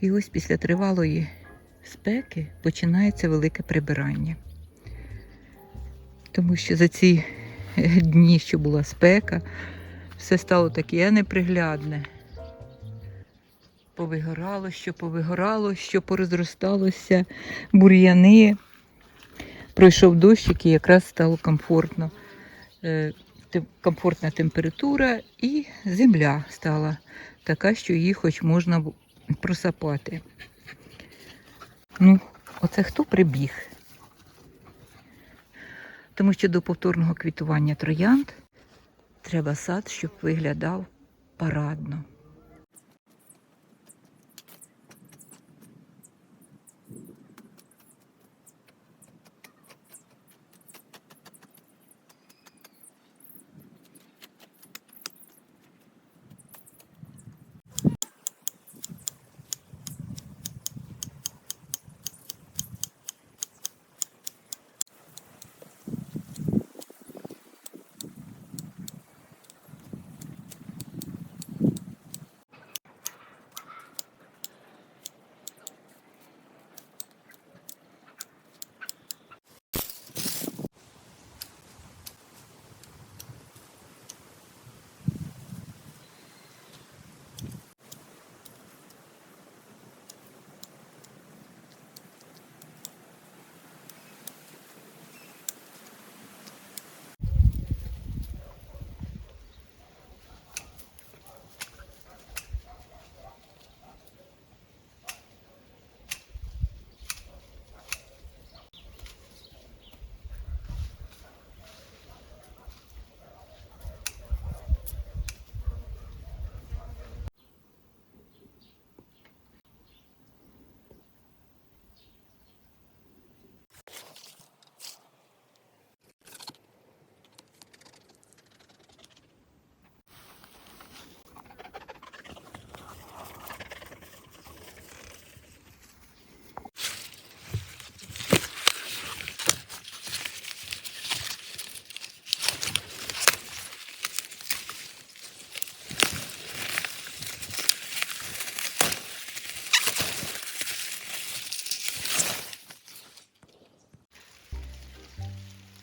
І ось після тривалої спеки починається велике прибирання. Тому що за ці е, дні, що була спека, все стало таке неприглядне. Повигорало, що повигорало, що порозросталося, бур'яни. Пройшов дощик і якраз стало комфортно. Е, комфортна температура і земля стала така, що її хоч можна просапати. Ну, оце хто прибіг? Тому що до повторного квітування троянд треба сад, щоб виглядав парадно.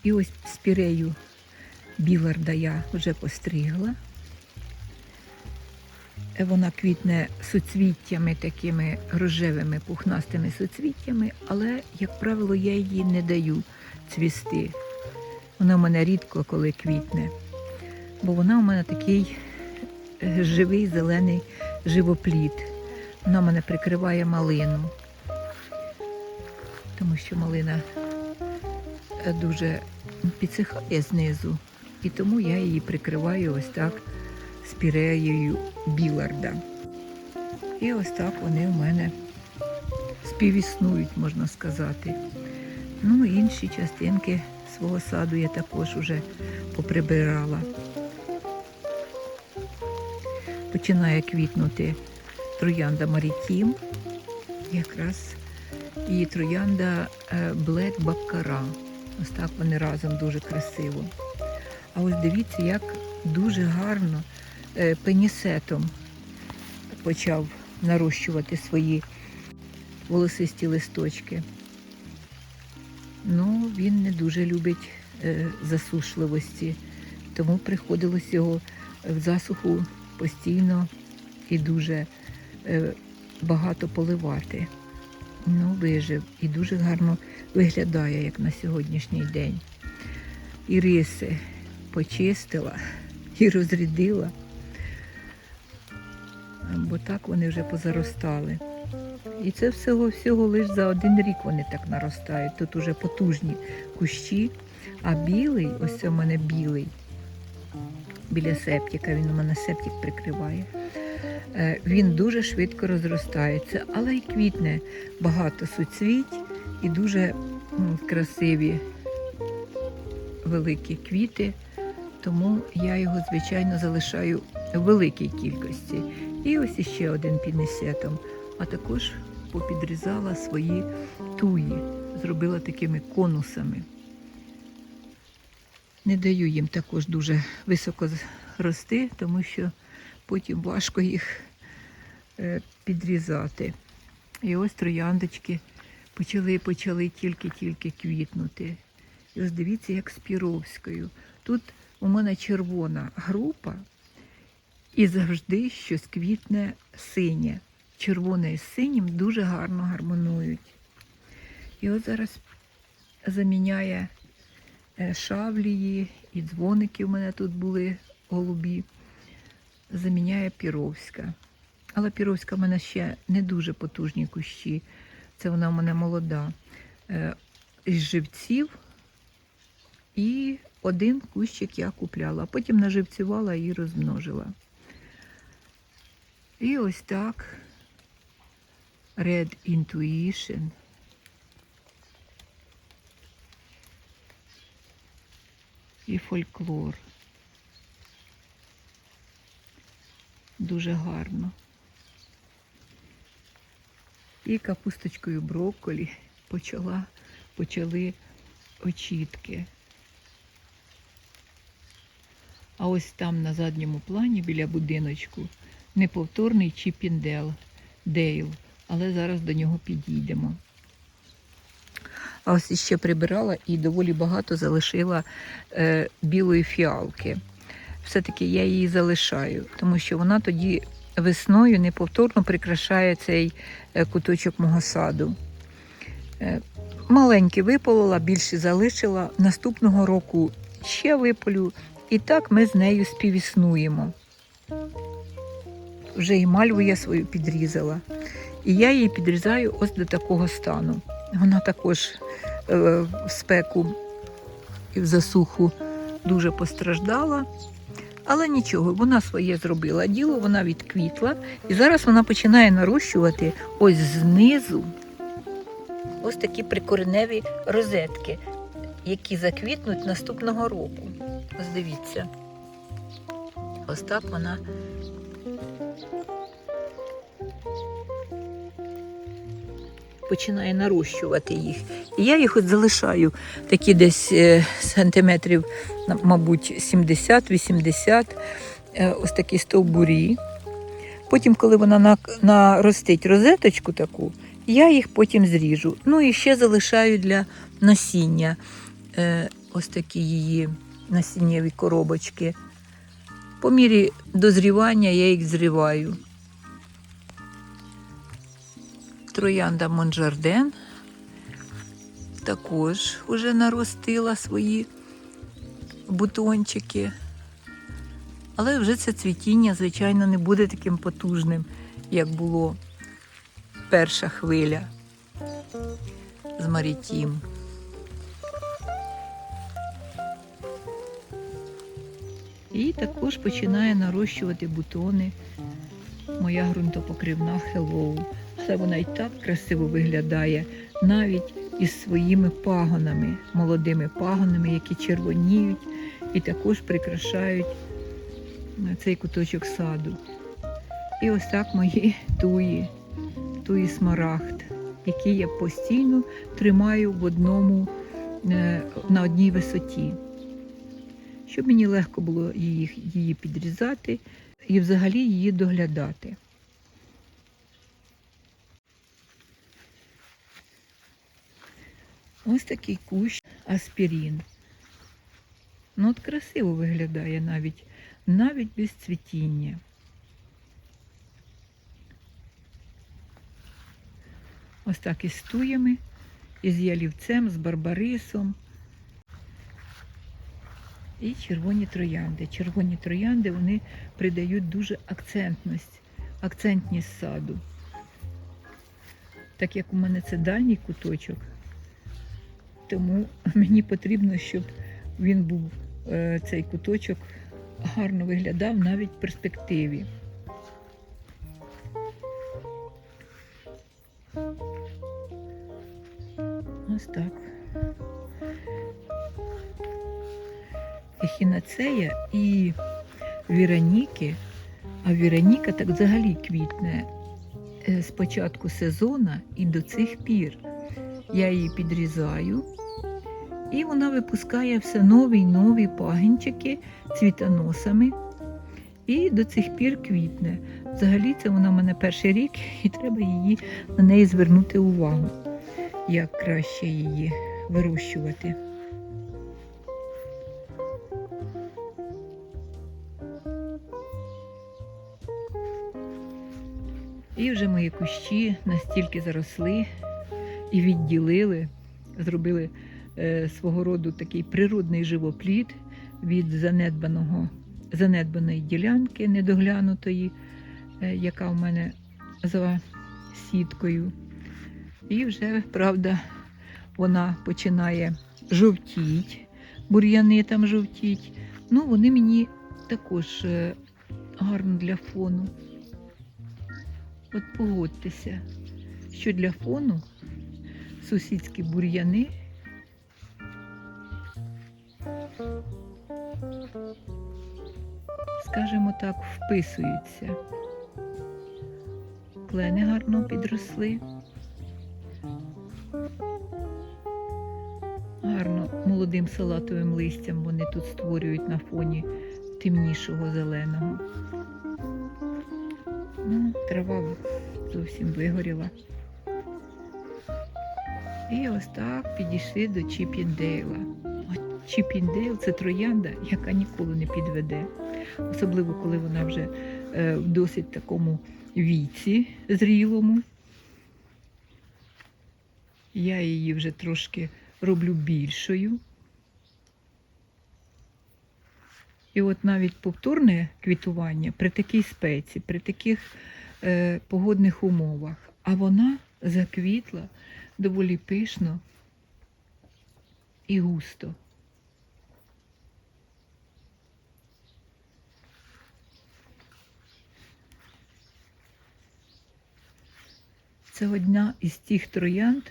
І ось спірею біларда я вже постригла. Вона квітне суцвіттями, такими рожевими пухнастими суцвіттями, але, як правило, я її не даю цвісти. Вона в мене рідко коли квітне, бо вона у мене такий е, живий зелений живоплід. Вона мене прикриває малину, тому що малина е, дуже підсихає знизу, і тому я її прикриваю ось так спіреєю біларда. І ось так вони в мене співіснують, можна сказати. Ну, інші частинки свого саду я також уже поприбирала. Починає квітнути троянда Марітім, якраз і троянда е, Блек Баккара. Ось так вони разом дуже красиво. А ось дивіться, як дуже гарно е, пенісетом почав нарощувати свої волосисті листочки. Ну, він не дуже любить е, засушливості, тому приходилось його в засуху постійно і дуже е, багато поливати. Ну, вижив і дуже гарно виглядає, як на сьогоднішній день. І риси почистила і розрядила, бо так вони вже позаростали. І це всього-всього лише за один рік вони так наростають. Тут уже потужні кущі, а білий, ось це в мене білий, біля септика, він у мене септик прикриває. Е, Він дуже швидко розростається, але й квітне багато суцвіть і дуже красиві великі квіти, тому я його, звичайно, залишаю в великій кількості. І ось іще один пінесетом, а також попідрізала свої туї, зробила такими конусами. Не даю їм також дуже високо рости, тому що потім важко їх підрізати. І ось трояндочки почали, почали тільки-тільки квітнути. І ось дивіться, як з Піровською. Тут у мене червона група, і завжди щось квітне синє. Червоне і синім дуже гарно гармонують. І от зараз заміняє е, шавлії, і дзвоники в мене тут були голубі. Заміняє Піровська. Але Піровська в мене ще не дуже потужні кущі. Це вона в мене молода. Е, Із живців і один кущик я купляла, потім наживцювала і розмножила. І ось так Red Intuition. І фольклор. Дуже гарно. І капусточкою брокколі почала, почали очітки. А ось там на задньому плані біля будиночку неповторний Чіпіндел Дейл, але зараз до нього підійдемо. А ось іще прибирала і доволі багато залишила е, білої фіалки. Все-таки я її залишаю, тому що вона тоді весною неповторно прикрашає цей е, куточок мого саду. Е, маленькі виполола, більше залишила. Наступного року ще виполю, і так ми з нею співіснуємо. Вже і мальву я свою підрізала. І я її підрізаю ось до такого стану. Вона також е, в спеку і в засуху дуже постраждала. Але нічого, вона своє зробила діло, вона відквітла. І зараз вона починає нарощувати ось знизу ось такі прикореневі розетки, які заквітнуть наступного року. Ось дивіться. Ось так вона. Починає нарощувати їх. І я їх от залишаю такі десь е, сантиметрів, мабуть, 70-80, е, ось такі стовбурі. Потім, коли вона наростить розеточку таку, я їх потім зріжу. Ну і ще залишаю для насіння е, ось такі її насіннєві коробочки. По мірі дозрівання я їх зриваю. Троянда Монжарден також вже наростила свої бутончики. Але вже це цвітіння, звичайно, не буде таким потужним, як було перша хвиля з Марітім. І також починає нарощувати бутони моя ґрунтопокривна Hello. Але вона і так красиво виглядає, навіть із своїми пагонами, молодими пагонами, які червоніють і також прикрашають е, цей куточок саду. І ось так мої туї, туї смарагд, які я постійно тримаю в одному, е, на одній висоті. Щоб мені легко було її, її підрізати і взагалі її доглядати. Ось такий кущ аспірін. Ну, от красиво виглядає навіть, навіть без цвітіння. Ось так із туями, із ялівцем, з барбарисом. І червоні троянди. Червоні троянди вони придають дуже акцентність, акцентність саду. Так як у мене це дальній куточок, тому мені потрібно, щоб він був е, цей куточок гарно виглядав навіть в перспективі. Ось так. Ехінацея і Віроніки, а Віроніка так взагалі квітне е, з початку сезону і до цих пір. Я її підрізаю, і вона випускає все нові й нові пагінчики цвітоносами. І до цих пір квітне. Взагалі це вона в мене перший рік, і треба її на неї звернути увагу, як краще її вирощувати. І вже мої кущі настільки заросли і відділили, зробили свого роду такий природний живоплід від занедбаного, занедбаної ділянки недоглянутої, е, яка в мене за сіткою. І вже, правда, вона починає жовтіть, бур'яни там жовтіть. Ну, вони мені також е, гарно для фону. От погодьтеся, що для фону сусідські бур'яни скажімо так, вписуються. Клени гарно підросли. Гарно молодим салатовим листям вони тут створюють на фоні темнішого зеленого. Ну, трава зовсім вигоріла. І ось так підійшли до Чіпіндейла. Чіпіндейл це троянда, яка ніколи не підведе. Особливо, коли вона вже е, в досить такому віці зрілому. Я її вже трошки роблю більшою. І от навіть повторне квітування при такій спеці, при таких е, погодних умовах, а вона заквітла доволі пишно і густо. Це одна із тих троянд,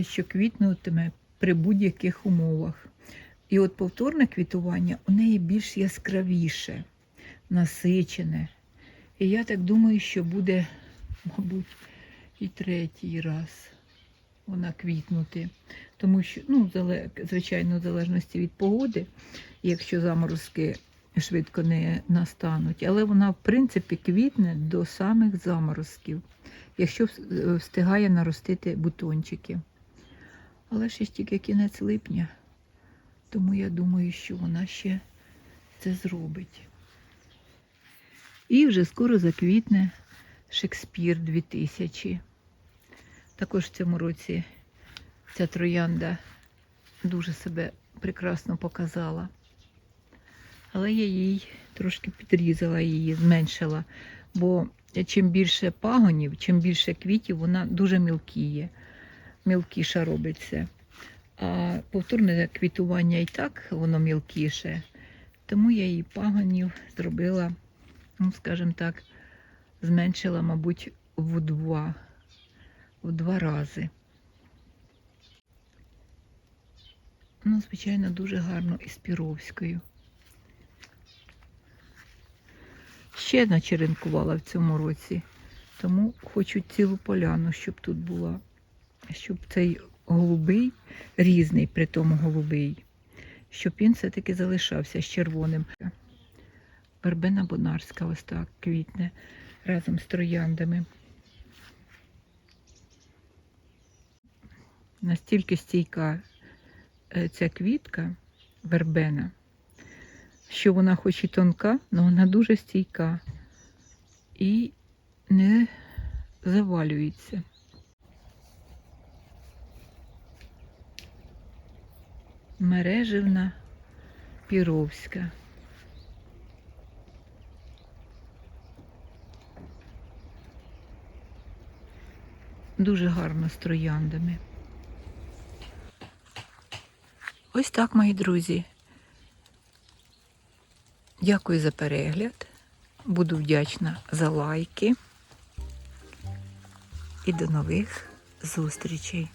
що квітнутиме при будь-яких умовах. І от повторне квітування у неї більш яскравіше, насичене. І я так думаю, що буде, мабуть, і третій раз вона квітнути. Тому що, ну, звичайно, в залежності від погоди, якщо заморозки швидко не настануть, але вона, в принципі, квітне до самих заморозків, якщо е, встигає наростити бутончики. Але ще тільки кінець липня, тому я думаю, що вона ще це зробить. І вже скоро заквітне Шекспір 2000. Також в цьому році ця троянда дуже себе прекрасно показала. Але я їй трошки підрізала її, зменшила. Бо чим більше пагонів, чим більше квітів, вона дуже мілкіє, мілкіша робиться. А повторне квітування і так воно мілкіше. Тому я її пагонів зробила, ну, скажімо так, зменшила, мабуть, в два, в два рази. Ну, звичайно, дуже гарно із Піровською. Ще начеренкувала в цьому році, тому хочу цілу поляну, щоб тут була, щоб цей голубий, різний, при тому голубий, щоб він все-таки залишався з червоним. Вербена Бонарська ось так квітне разом з трояндами. Настільки стійка е, ця квітка, вербена, що вона хоч і тонка, але вона дуже стійка і не завалюється. Мереживна Піровська. Дуже гарно з трояндами. Ось так, мої друзі. Дякую за перегляд. Буду вдячна за лайки. І до нових зустрічей.